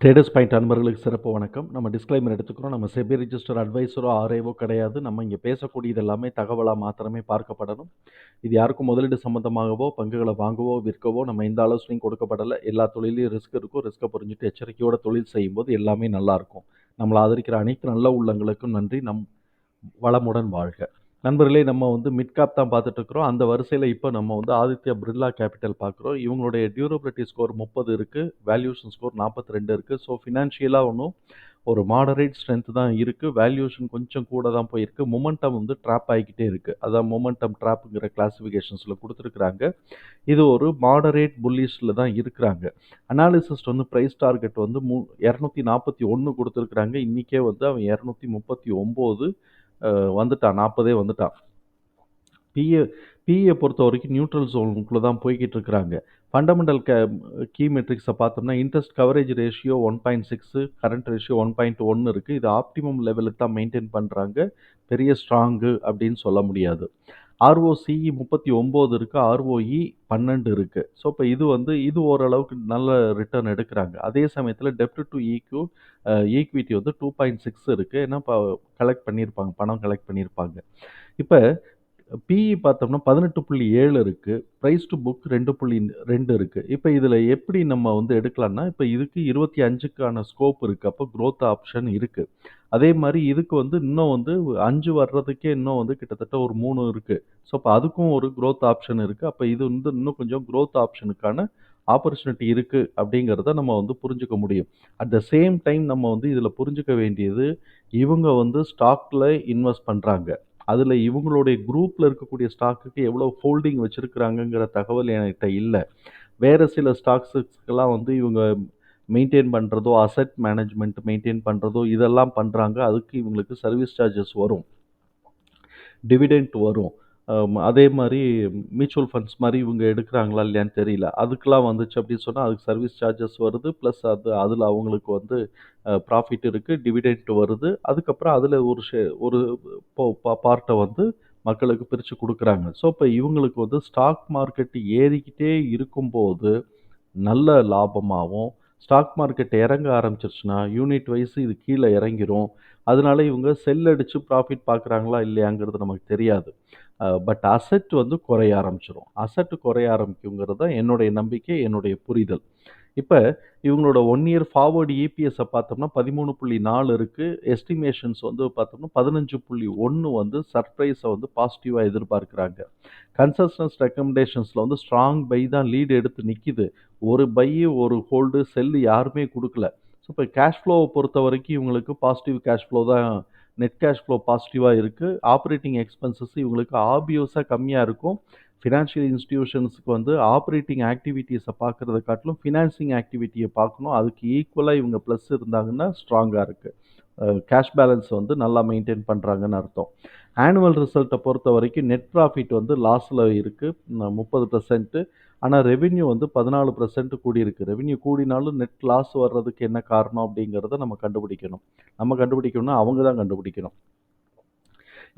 Traders point அன்பர்களுக்கு சிறப்பு வணக்கம். நம்ம டிஸ்க்ளைமர் எடுத்துக்கிறோம். நம்ம செபி ரிஜிஸ்டர் அட்வைஸரோ ஆர்ஐவோ கிடையாது. நம்ம இங்கே பேசக்கூடியது எல்லாமே தகவலாக மாத்திரமே பார்க்கப்படணும். இது யாருக்கும் முதலீடு சம்மந்தமாகவோ பங்குகளை வாங்கவோ விற்கவோ நம்ம எந்த ஆலோசனையும் கொடுக்கப்படலை. எல்லா தொழிலையும் ரிஸ்க் இருக்கும். ரிஸ்க்கை புரிஞ்சுட்டு எச்சரிக்கையோட தொழில் செய்யும்போது எல்லாமே நல்லாயிருக்கும் நம்மளை ஆதரிக்கிற அனைத்து நல்ல உள்ளங்களுக்கும் நன்றி. நம் வளமுடன் வாழ்க. நண்பர்களே நம்ம வந்து மிட்காப் தான் பார்த்துட்ருக்குறோம் அந்த வரிசையில் இப்போ நம்ம வந்து ஆதித்யா பிர்லா கேபிட்டல் பார்க்குறோம். இவங்களுடைய டியூரபிலிட்டி ஸ்கோர் முப்பது இருக்குது வேல்யூஷன் ஸ்கோர் நாற்பத்தி ரெண்டு இருக்குது ஸோ ஃபினான்ஷியலாக ஒன்றும் ஒரு மாடரேட் ஸ்ட்ரென்த் தான் இருக்குது வேல்யூஷன் கொஞ்சம் கூட தான் போயிருக்கு. மொமெண்டம் வந்து ட்ராப் ஆகிக்கிட்டே இருக்குது அதான் மொமெண்டம் ட்ராப்புங்கிற கிளாஸிஃபிகேஷன்ஸில் கொடுத்துருக்குறாங்க. இது ஒரு மாடரேட் புல்லிஷில் தான் இருக்கிறாங்க. அனாலிசிஸ்ட் வந்து ப்ரைஸ் டார்கெட் வந்து மூ இரநூத்தி நாற்பத்தி ஒன்று கொடுத்துருக்குறாங்க. இன்றைக்கே வந்து அவன் இரநூத்தி முப்பத்தி ஒம்பது வந்துட்டான் நாற்பதே வந்துட்டான். பிஏ பிஏ பொறுத்த வரைக்கும் நியூட்ரல் ஜோனுக்குள்ளே தான் போய்கிட்டு இருக்கிறாங்க. ஃபண்டமெண்டல் க கீ மெட்ரிக்ஸை பார்த்தோம்னா interest coverage ratio one point six current ratio one point ஒன்று இருக்குது இது ஆப்டிமம் லெவலுக்கு தான் மெயின்டைன் பண்ணுறாங்க பெரிய ஸ்ட்ராங்கு அப்படின்னு சொல்ல முடியாது. ஆர்ஓசிஇ முப்பத்தி ஒம்பது இருக்குது ஆர்ஓஇ பன்னெண்டு இருக்குது ஸோ இப்போ இது வந்து இது ஓரளவுக்கு நல்ல ரிட்டர்ன் எடுக்கிறாங்க. அதே சமயத்தில் டெப்ட் டு ஈக்யூ ஈக்விட்டி வந்து டூ பாயிண்ட் சிக்ஸ் இருக்குது ஏன்னா இப்போ கலெக்ட் பண்ணியிருப்பாங்க பணம் கலெக்ட் பண்ணியிருப்பாங்க இப்போ பிஇ பார்த்தோம்னா பதினெட்டு புள்ளி ஏழு இருக்குது ப்ரைஸ் டு புக் ரெண்டு புள்ளி ரெண்டு இருக்குது இப்போ இதில் எப்படி நம்ம வந்து எடுக்கலாம்னா இப்போ இதுக்கு இருபத்தி அஞ்சுக்கான ஸ்கோப் இருக்குது அப்போ க்ரோத் ஆப்ஷன் இருக்குது அதே மாதிரி இதுக்கு வந்து இன்னும் வந்து அஞ்சு வர்றதுக்கே இன்னும் வந்து கிட்டத்தட்ட ஒரு மூணு இருக்குது ஸோ அப்போ அதுக்கும் ஒரு க்ரோத் ஆப்ஷன் இருக்குது அப்போ இது வந்து இன்னும் கொஞ்சம் க்ரோத் ஆப்ஷனுக்கான ஆப்பர்ச்சுனிட்டி இருக்குது அப்படிங்கிறத நம்ம வந்து புரிஞ்சுக்க முடியும். அட் த சேம் டைம் நம்ம வந்து இதில் புரிஞ்சுக்க வேண்டியது இவங்க வந்து ஸ்டாக்கில் இன்வெஸ்ட் பண்ணுறாங்க அதில் இவங்களுடைய குரூப்பில் இருக்கக்கூடிய ஸ்டாக்குக்கு எவ்வளோ ஹோல்டிங் வச்சுருக்குறாங்கங்கிற தகவல் என்கிட்ட இல்லை. வேறு சில ஸ்டாக்ஸுக்கெல்லாம் வந்து இவங்க மெயின்டைன் பண்ணுறதோ அசட் மேனேஜ்மெண்ட் மெயின்டைன் பண்ணுறதோ இதெல்லாம் பண்ணுறாங்க அதுக்கு இவங்களுக்கு சர்வீஸ் சார்ஜஸ் வரும். டிவிடெண்ட் வரும். அதே மாதிரி மியூச்சுவல் ஃபண்ட்ஸ் மாதிரி இவங்க எடுக்கிறாங்களா இல்லையான்னு தெரியல. அதுக்கெலாம் வந்துச்சு அப்படின்னு சொன்னால் அதுக்கு சர்வீஸ் சார்ஜஸ் வருது ப்ளஸ் அது அதில் அவங்களுக்கு வந்து ப்ராஃபிட் இருக்குது டிவிடெண்ட் வருது. அதுக்கப்புறம் அதில் ஒரு ஷே ஒரு பார்ட்டை வந்து மக்களுக்கு பிரித்து கொடுக்குறாங்க. ஸோ இப்போ இவங்களுக்கு வந்து ஸ்டாக் மார்க்கெட் ஏறிக்கிட்டே இருக்கும்போது நல்ல லாபமாகவும் ஸ்டாக் மார்க்கெட் இறங்க ஆரம்பிச்சிருச்சுன்னா யூனிட் வைஸ் இது கீழே இறங்கிரும். அதனால இவங்க செல் அடித்து ப்ராஃபிட் பார்க்குறாங்களா இல்லையாங்கிறது நமக்கு தெரியாது. பட் அசட் வந்து குறைய ஆரம்பிச்சிடும் அசட் குறைய ஆரம்பிக்குங்கிறது தான் என்னுடைய நம்பிக்கை என்னுடைய புரிதல். இப்போ இவங்களோட ஒன் இயர் ஃபார்வர்டு இபிஎஸை பார்த்தோம்னா பதிமூணு புள்ளி நாலு இருக்குது எஸ்டிமேஷன்ஸ் வந்து பார்த்தோம்னா பதினஞ்சு புள்ளி ஒன்று வந்து சர்ப்ரைஸை வந்து பாசிட்டிவாக எதிர்பார்க்குறாங்க. கன்சஸ்டன்ஸ் ரெக்கமெண்டேஷன்ஸில் வந்து ஸ்ட்ராங் பை தான் லீடு எடுத்து நிற்கிது ஒரு பை ஒரு ஹோல்டு செல்லு யாருமே கொடுக்கல. ஸோ இப்போ கேஷ் ஃப்ளோவை பொறுத்த வரைக்கும் இவங்களுக்கு பாசிட்டிவ் கேஷ் ஃப்ளோ தான் நெட் கேஷ் ஃப்ளோ பாசிட்டிவாக இருக்குது ஆப்ரேட்டிங் எக்ஸ்பென்சஸ் இவங்களுக்கு ஆபியோஸாக கம்மியாக இருக்கும். ஃபினான்ஷியல் இன்ஸ்டிடியூஷன்ஸுக்கு வந்து ஆப்ரேட்டிங் ஆக்டிவிட்டீஸை பார்க்குறத காட்டிலும் ஃபினான்சிங் ஆக்டிவிட்டியை பார்க்கணும் அதுக்கு ஈக்குவலாக இவங்க ப்ளஸ் இருந்தாங்கன்னா ஸ்ட்ராங்காக இருக்குது கேஷ் பேலன்ஸ் வந்து நல்லா மெயின்டைன் பண்ணுறாங்கன்னு அர்த்தம். ஆனுவல் ரிசல்ட்டை பொறுத்த வரைக்கும் நெட் ப்ராஃபிட் வந்து லாஸில் இருக்குது முப்பது பர்சன்ட்டு ஆனால் ரெவின்யூ வந்து பதினாலு பர்சன்ட் கூடியிருக்கு. ரெவின்யூ கூடினாலும் நெட் லாஸ் வர்றதுக்கு என்ன காரணம் அப்படிங்கிறத நம்ம கண்டுபிடிக்கணும். நம்ம கண்டுபிடிக்கணும்னா அவங்க தான் கண்டுபிடிக்கணும்.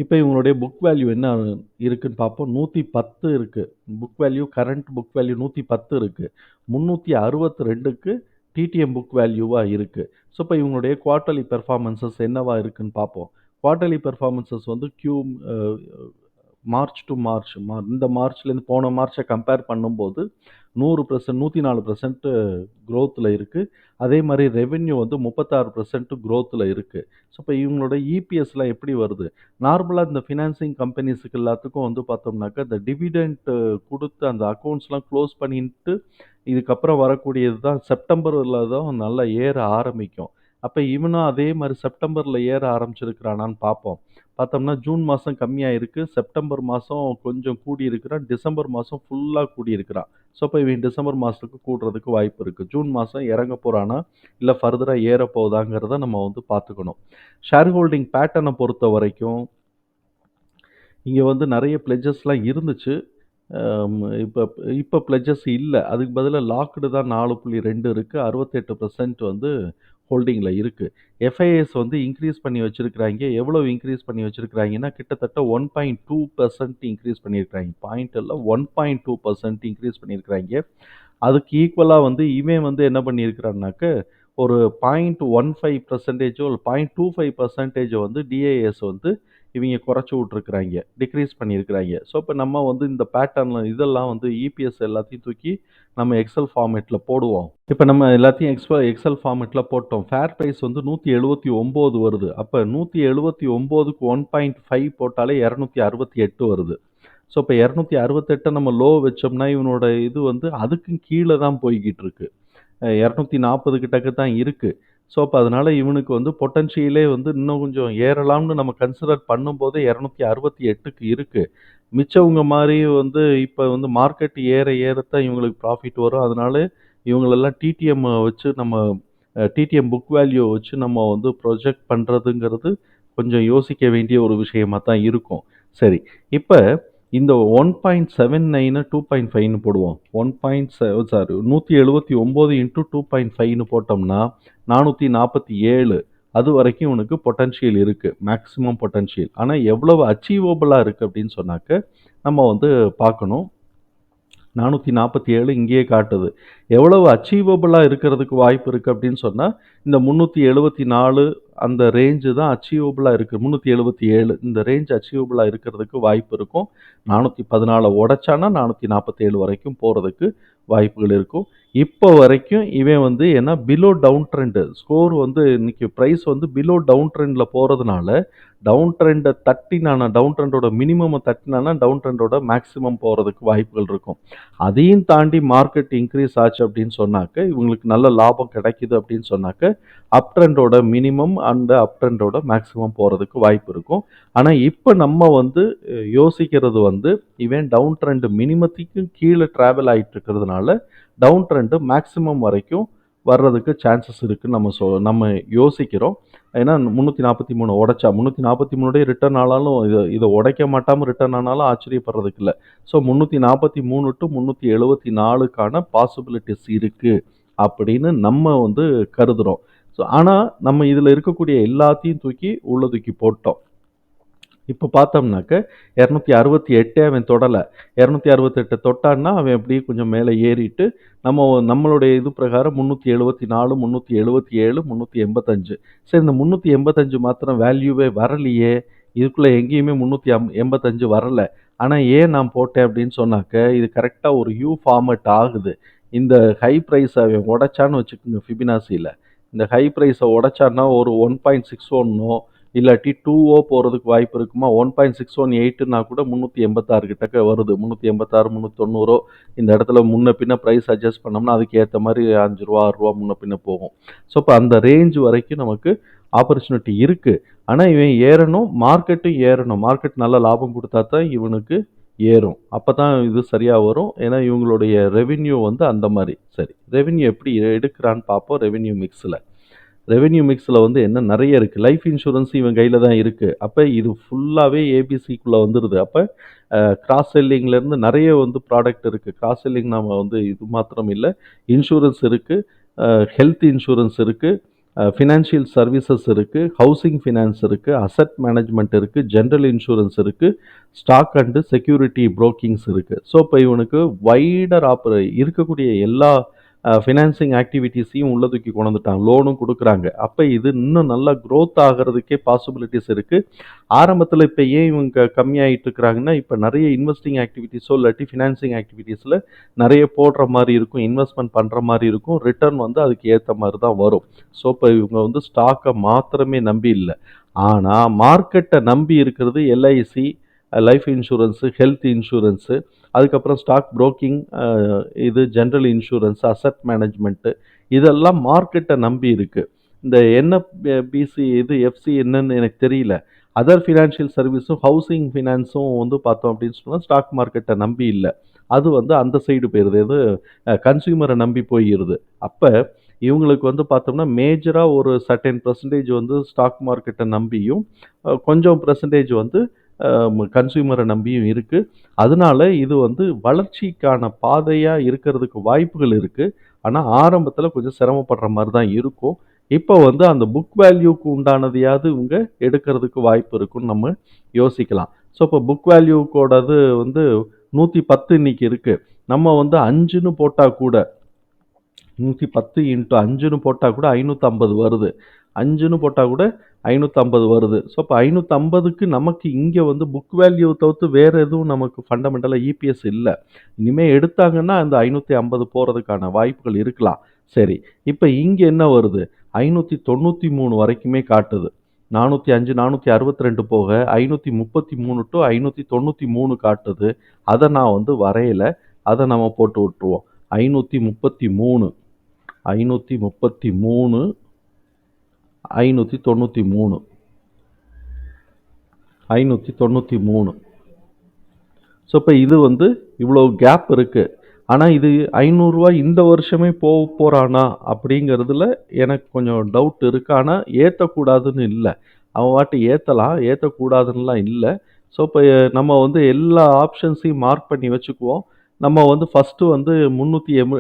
இப்போ இவங்களுடைய புக் வேல்யூ என்ன இருக்குன்னு பார்ப்போம். நூற்றி பத்து இருக்குது book value current book value நூற்றி பத்து இருக்குது முந்நூற்றி அறுபத்தி ரெண்டுக்கு டிடிஎம் புக் வேல்யூவாக இருக்குது ஸோ இப்போ இவங்களுடைய குவார்ட்டர்லி பெர்ஃபார்மன்சஸ் என்னவா இருக்குன்னு பார்ப்போம். குவார்ட்டர்லி பெர்ஃபார்மன்சஸ் வந்து கியூ மார்ச் டு மார்ச் மா இந்த மார்ச்லேருந்து போன மார்ச்சை கம்பேர் பண்ணும்போது நூறு பர்சன்ட் நூற்றி நாலு பர்சன்ட்டு க்ரோத்தில் இருக்குது அதே மாதிரி ரெவென்யூ வந்து முப்பத்தாறு பர்சன்ட்டு க்ரோத்தில் இருக்குது ஸோ இப்போ இவங்களோட இபிஎஸ்லாம் எப்படி வருது? நார்மலாக இந்த ஃபினான்சிங் கம்பெனிஸுக்கு எல்லாத்துக்கும் வந்து பார்த்தோம்னாக்கா இந்த டிவிடெண்ட் கொடுத்து அந்த அக்கௌண்ட்ஸ்லாம் க்ளோஸ் பண்ணிட்டு இதுக்கப்புறம் வரக்கூடியது தான் செப்டம்பரில் தான் நல்லா ஏற ஆரம்பிக்கும். அப்போ இவனும் அதே மாதிரி செப்டம்பரில் ஏற ஆரம்பிச்சிருக்கிறானான்னு பார்ப்போம் பார்த்தோம்னா ஜூன் மாதம் கம்மியாக இருக்குது செப்டம்பர் மாதம் கொஞ்சம் கூடி இருக்கிறான். டிசம்பர் மாதம் ஃபுல்லாக கூடி இருக்கிறான். ஸோ இப்போ இவன் டிசம்பர் மாதத்துக்கு கூடுறதுக்கு வாய்ப்பு இருக்குது ஜூன் மாதம் இறங்க போகிறானா இல்லை ஃபர்தராக ஏற போகுதாங்கிறத நம்ம வந்து பார்த்துக்கணும் ஷேர் ஹோல்டிங் பேட்டர்னை பொறுத்த வரைக்கும் இங்கே வந்து நிறைய பிளெஜஸ்லாம் இருந்துச்சு. இப்போ இப்போ பிளெஜஸ் இல்லை. அதுக்கு பதிலாக லாக்டு தான் நாலு புள்ளி ரெண்டு இருக்குது அறுபத்தெட்டு பர்சன்ட் வந்து ஹோல்டிங்கில் இருக்குது எஃப்ஐஎஸ் வந்து இன்க்ரீஸ் பண்ணி வச்சுருக்கிறாங்க. எவ்வளோ இன்க்ரீஸ் பண்ணி வச்சுருக்கிறாங்கன்னா கிட்டத்தட்ட one point two percent increase பண்ணியிருக்கிறாங்க. பாயிண்ட் எல்லாம் one point two percent increase பண்ணியிருக்கிறாங்க. அதுக்கு ஈக்குவலாக வந்து இவன் வந்து என்ன பண்ணியிருக்கிறான்னாக்க ஒரு பாயிண்ட் ஒன் ஃபைவ் பர்சன்டேஜோ இல்லை பாயிண்ட் டூ ஃபைவ் பர்சன்டேஜோ வந்து டிஏஎஸ் வந்து இவங்க குறைச்சி விட்ருக்குறாங்க டிக்ரீஸ் பண்ணியிருக்கிறாங்க. ஸோ இப்போ நம்ம வந்து இந்த பேட்டர்னில் இதெல்லாம் வந்து இபிஎஸ் எல்லாத்தையும் தூக்கி நம்ம எக்ஸல் ஃபார்மேட்டில் போடுவோம். இப்போ நம்ம எல்லாத்தையும் எக்ஸ்ப எக்ஸல் ஃபார்மேட்டில் போட்டோம். ஃபேர் ப்ரைஸ் வந்து நூற்றி எழுபத்தி ஒம்பது வருது. அப்போ நூற்றி எழுபத்தி ஒம்போதுக்கு ஒன் பாயிண்ட் ஃபைவ் போட்டாலே இரநூத்தி அறுபத்தி எட்டு வருது. ஸோ இப்போ இரநூத்தி அறுபத்தெட்டை நம்ம லோ வச்சோம்னா இவனோட இது வந்து அதுக்கும் கீழே தான் போய்கிட்டு இருக்கு. இரநூத்தி நாற்பது கிட்டக்கு தான் இருக்குது ஸோ அப்போ அதனால் இவனுக்கு வந்து பொட்டன்ஷியலே வந்து இன்னும் கொஞ்சம் ஏறலாம்னு நம்ம கன்சிடர் பண்ணும்போதே இரநூத்தி அறுபத்தி எட்டுக்கு இருக்குது மிச்சவங்க மாதிரி வந்து இப்போ வந்து மார்க்கெட் ஏற ஏறத்தான் இவங்களுக்கு ப்ராஃபிட் வரும். அதனால இவங்களெல்லாம் டிடிஎம் வச்சு நம்ம டிடிஎம் புக் வேல்யூ வச்சு நம்ம வந்து ப்ரொஜெக்ட் பண்ணுறதுங்கிறது கொஞ்சம் யோசிக்க வேண்டிய ஒரு விஷயமா தான் இருக்கும். சரி இப்போ இந்த one point seven nine two point ஃபைவ்னு போடுவோம். ஒன் பாயிண்ட் செவன் சாரி நூற்றி எழுபத்தி ஒம்பது இன்ட்டு டூ பாயிண்ட் ஃபைவ்னு போட்டோம்னா நானூற்றி நாற்பத்தி ஏழு. அது வரைக்கும் உனக்கு பொட்டன்ஷியல் இருக்குது மேக்ஸிமம் பொட்டன்ஷியல் ஆனால் எவ்வளவு அச்சீவபிளாக இருக்குது அப்படின்னு சொன்னாக்க நம்ம வந்து பார்க்கணும். நானூற்றி நாற்பத்தி ஏழு இங்கேயே காட்டுது. எவ்வளவு அச்சீவபிளாக இருக்கிறதுக்கு வாய்ப்பு இருக்குது அப்படின்னு சொன்னால் இந்த முந்நூற்றி எழுபத்தி நாலு அந்த ரேஞ்சு தான் அச்சீவபிளாக இருக்குது முந்நூற்றி எழுபத்தி ஏழு இந்த ரேஞ்ச் அச்சீவபிளாக இருக்கிறதுக்கு வாய்ப்பு இருக்கும். நானூற்றி பதினாலை உடைச்சானா நானூற்றி நாற்பத்தேழு வரைக்கும் போகிறதுக்கு வாய்ப்புகள் இருக்கும். இப்போ வரைக்கும் இவன் வந்து ஏன்னா பிலோ டவுன் ட்ரெண்டு ஸ்கோர் வந்து இன்றைக்கி ப்ரைஸ் வந்து பிலோ டவுன் ட்ரெண்டில் போகிறதுனால டவுன் ட்ரெண்டை தட்டினான டவுன் ட்ரெண்டோட மினிமமை தட்டினானா டவுன் ட்ரெண்டோட மேக்ஸிமம் போகிறதுக்கு வாய்ப்புகள் இருக்கும். அதையும் தாண்டி மார்க்கெட் இன்க்ரீஸ் ஆச்சு அப்படின்னு சொன்னாக்க இவங்களுக்கு நல்ல லாபம் கிடைக்குது அப்படின்னு சொன்னாக்க அப் ட்ரெண்டோட மினிமம் அண்ட் அப் ட்ரெண்டோட மேக்ஸிமம் போகிறதுக்கு வாய்ப்பு இருக்கும். ஆனால் இப்போ நம்ம வந்து யோசிக்கிறது வந்து இவன் டவுன் ட்ரெண்டு மினிமத்துக்கும் கீழே ட்ராவல் ஆகிட்டு இருக்கிறதுனால டவுன் ட்ரெண்டு மேக்ஸிமம் வரைக்கும் வர்றதுக்கு சான்சஸ் இருக்குன்னு நம்ம சொ நம்ம யோசிக்கிறோம். ஏன்னா முந்நூற்றி நாற்பத்தி மூணு உடைச்சா முந்நூற்றி நாற்பத்தி மூணுடைய ரிட்டர்ன் ஆனாலும் இதை இதை உடைக்க மாட்டாமல் ரிட்டர்ன் ஆனாலும் ஆச்சரியப்படுறதுக்கு இல்லை. ஸோ முந்நூற்றி நாற்பத்தி மூணு டு முந்நூற்றி எழுபத்தி நாலுக்கான பாசிபிலிட்டிஸ் இருக்குது அப்படின்னு நம்ம வந்து கருதுகிறோம் ஸோ ஆனால் நம்ம இதில் இருக்கக்கூடிய எல்லாத்தையும் தூக்கி உள்ள தூக்கி போட்டோம். இப்போ பார்த்தோம்னாக்க இரநூத்தி அறுபத்தி எட்டே அவன் தொடலை. இரநூத்தி அறுபத்தெட்டு தொட்டான்னா அவன் எப்படி கொஞ்சம் மேலே ஏறிட்டு நம்ம நம்மளுடைய இது பிரகாரம் முந்நூற்றி எழுபத்தி நாலு முந்நூற்றி எழுபத்தி ஏழு முந்நூற்றி எண்பத்தஞ்சு. சரி இந்த முந்நூற்றி எண்பத்தஞ்சு மாத்திரம் வேல்யூவே வரலையே. இதுக்குள்ளே எங்கேயுமே முந்நூற்றி அம் எண்பத்தஞ்சு வரலை. ஆனால் ஏன் நான் போட்டேன் அப்படின்னு சொன்னாக்க இது கரெக்டாக ஒரு யூ ஃபார்மேட் ஆகுது. இந்த ஹை ப்ரைஸ் அவன் உடைச்சான்னு வச்சுக்கோங்க ஃபிபினாசியில் இந்த ஹை ப்ரைஸை உடைச்சான்னா ஒரு ஒன் பாயிண்ட் சிக்ஸ் ஒன்னோ இல்லாட்டி டூஓ போகிறதுக்கு வாய்ப்பு இருக்குமா? ஒன் பாயிண்ட் சிக்ஸ் ஒன் எயிட்டுனா கூட முந்நூற்றி எண்பத்தாறு கிட்டக்க வருது. முந்நூற்றி எண்பத்தாறு முந்நூற்றி தொண்ணூறோ இந்த இடத்துல முன்ன பின்ன ப்ரைஸ் அட்ஜஸ்ட் பண்ணோம்னா அதுக்கு ஏற்ற மாதிரி அஞ்சு ரூபா ஆறு ரூபா முன்ன பின்ன போகும். ஸோ இப்போ அந்த ரேஞ்ச் வரைக்கும் நமக்கு ஆப்பர்ச்சுனிட்டி இருக்குது ஆனால் இவன் ஏறணும் மார்க்கெட்டும் ஏறணும். மார்க்கெட் நல்ல லாபம் கொடுத்தா தான் இவனுக்கு ஏறும். அப்போ தான் இது சரியாக வரும். ஏன்னா இவங்களுடைய ரெவின்யூ வந்து அந்த மாதிரி. சரி ரெவின்யூ எப்படி எடுக்கிறான்னு பார்ப்போம். ரெவின்யூ மிக்ஸில் ரெவென்யூ மிக்ஸில் வந்து என்ன நிறைய இருக்குது லைஃப் இன்சூரன்ஸ் இவன் கையில் தான் இருக்குது அப்போ இது ஃபுல்லாகவே ஏபிசிக்குள்ளே வந்துடுது அப்போ கிராஸ் செல்லிங்லேருந்து நிறைய வந்து ப்ராடக்ட் இருக்குது கிராஸ் செல்லிங் நம்ம வந்து இது மாத்திரம் இல்லை. இன்சூரன்ஸ் இருக்குது ஹெல்த் இன்சூரன்ஸ் இருக்குது ஃபினான்ஷியல் சர்வீசஸ் இருக்குது ஹவுசிங் ஃபினான்ஸ் இருக்குது அசட் மேனேஜ்மெண்ட் இருக்குது ஜென்ரல் இன்சூரன்ஸ் இருக்குது ஸ்டாக் அண்டு செக்யூரிட்டி ப்ரோக்கிங்ஸ் இருக்குது ஸோ இப்போ இவனுக்கு வைடர் ஆப்பர் இருக்கக்கூடிய எல்லா ஃபினான்சிங் ஆக்டிவிட்டீஸையும் உள்ள தூக்கி கொண்டு வந்துட்டாங்க. லோனும் கொடுக்குறாங்க. அப்போ இது இன்னும் நல்லா க்ரோத் ஆகிறதுக்கே பாசிபிலிட்டிஸ் இருக்குது ஆரம்பத்தில் இப்போ ஏன் இவங்க கம்மியாகிட்டு இருக்கிறாங்கன்னா இப்போ நிறைய இன்வெஸ்டிங் ஆக்டிவிட்டீஸோ இல்லாட்டி ஃபினான்சிங் ஆக்டிவிட்டீஸில் நிறைய போடுற மாதிரி இருக்கும் இன்வெஸ்ட்மெண்ட் பண்ணுற மாதிரி இருக்கும். ரிட்டர்ன் வந்து அதுக்கு ஏற்ற மாதிரி தான் வரும். ஸோ இப்போ இவங்க வந்து ஸ்டாக்கை மாத்திரமே நம்பி இல்லை. ஆனால் மார்க்கெட்டை நம்பி இருக்கிறது LIC life insurance health insurance அதுக்கப்புறம் ஸ்டாக் ப்ரோக்கிங் இது ஜென்ரல் இன்சூரன்ஸ் அசட் மேனேஜ்மெண்ட்டு இதெல்லாம் மார்க்கெட்டை நம்பி இருக்குது இந்த என்எஃபிசி இது எஃப்சி என்னன்னு எனக்கு தெரியல. அதர் ஃபினான்ஷியல் சர்வீஸும் ஹவுசிங் ஃபினான்ஸும் வந்து பார்த்தோம் அப்படின்னு சொன்னால் ஸ்டாக் மார்க்கெட்டை நம்பி இல்லை. அது வந்து அந்த சைடு போயிடுது எது கன்சியூமரை நம்பி போயிடுது அப்போ இவங்களுக்கு வந்து பார்த்தோம்னா மேஜராக ஒரு சர்டன் பர்சன்டேஜ் வந்து ஸ்டாக் மார்க்கெட்டை நம்பியும் கொஞ்சம் பர்சன்டேஜ் வந்து கன்சியூமரை நம்பியும் இருக்குது அதனால இது வந்து வளர்ச்சிக்கான பாதையாக இருக்கிறதுக்கு வாய்ப்புகள் இருக்குது ஆனால் ஆரம்பத்தில் கொஞ்சம் சிரமப்படுற மாதிரி தான் இருக்கும். இப்போ வந்து அந்த புக் வேல்யூக்கு உண்டானதையாவது இவங்க எடுக்கிறதுக்கு வாய்ப்பு இருக்குன்னு நம்ம யோசிக்கலாம். ஸோ இப்போ புக் வேல்யூக்கோடது வந்து நூற்றி பத்து இன்னைக்கு இருக்குது நம்ம வந்து அஞ்சுன்னு போட்டால் கூட நூற்றி பத்து இன்ட்டு அஞ்சுன்னு போட்டால் கூட ஐநூற்றம்பது வருது. அஞ்சுன்னு போட்டால் கூட ஐநூற்றம்பது வருது. ஸோ அப்போ ஐநூற்றம்பதுக்கு நமக்கு இங்கே வந்து புக் வேல்யூ தவிர்த்து வேறு எதுவும் நமக்கு ஃபண்டமெண்டலாக இபிஎஸ் இல்லை. இனிமேல் எடுத்தாங்கன்னா அந்த ஐநூற்றி ஐம்பது போகிறதுக்கான வாய்ப்புகள் இருக்கலாம். சரி இப்போ இங்கே என்ன வருது? ஐநூற்றி தொண்ணூற்றி மூணு வரைக்குமே காட்டுது. நானூற்றி அஞ்சு நானூற்றி அறுபத்தி ரெண்டு போக ஐநூற்றி முப்பத்தி மூணு டு ஐநூற்றி தொண்ணூற்றி மூணு காட்டுது. அதை நான் வந்து வரையலை. அதை நம்ம போட்டு விட்டுருவோம். ஐநூற்றி முப்பத்தி மூணு ஐநூற்றி முப்பத்தி மூணு ஐநூற்றி தொண்ணூற்றி மூணு. ஐநூற்றி தொண்ணூற்றி மூணு. ஸோ இப்போ இது வந்து இவ்வளோ கேப் இருக்குது ஆனால் இது ஐநூறுரூவா இந்த வருஷமே போக போகிறானா அப்படிங்கிறதுல எனக்கு கொஞ்சம் டவுட் இருக்குது ஆனால் ஏற்றக்கூடாதுன்னு இல்லை. அவன் வாட்டி ஏற்றலாம் ஏற்றக்கூடாதுன்னெலாம் இல்லை. ஸோ இப்போ நம்ம வந்து எல்லா ஆப்ஷன்ஸையும் மார்க் பண்ணி வச்சுக்குவோம். நம்ம வந்து ஃபஸ்ட்டு வந்து முந்நூற்றி எம்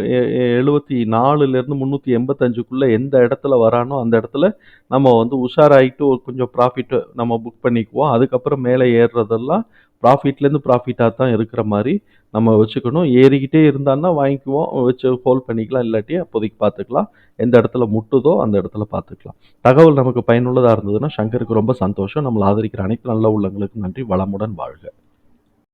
எழுபத்தி நாலுலேருந்து முந்நூற்றி எண்பத்தஞ்சுக்குள்ளே எந்த இடத்துல வரானோ அந்த இடத்துல நம்ம வந்து உஷாராயிட்டு ஒரு கொஞ்சம் ப்ராஃபிட்டு நம்ம புக் பண்ணிக்குவோம். அதுக்கப்புறம் மேலே ஏறுறதெல்லாம் ப்ராஃபிட்லேருந்து ப்ராஃபிட்டாக தான் இருக்கிற மாதிரி நம்ம வச்சுக்கணும். ஏறிக்கிட்டே இருந்தான்னா வாங்கிக்குவோம். வச்சு ஹோல்ட் பண்ணிக்கலாம். இல்லாட்டி அப்போதைக்கு பார்த்துக்கலாம். எந்த இடத்துல முட்டுதோ அந்த இடத்துல பார்த்துக்கலாம். தகவல் நமக்கு பயனுள்ளதாக இருந்ததுன்னா சங்கருக்கு ரொம்ப சந்தோஷம். நம்மளை ஆதரிக்கிற அனைத்து நல்ல உள்ளங்களுக்கு நன்றி. வளமுடன் வாழ்க.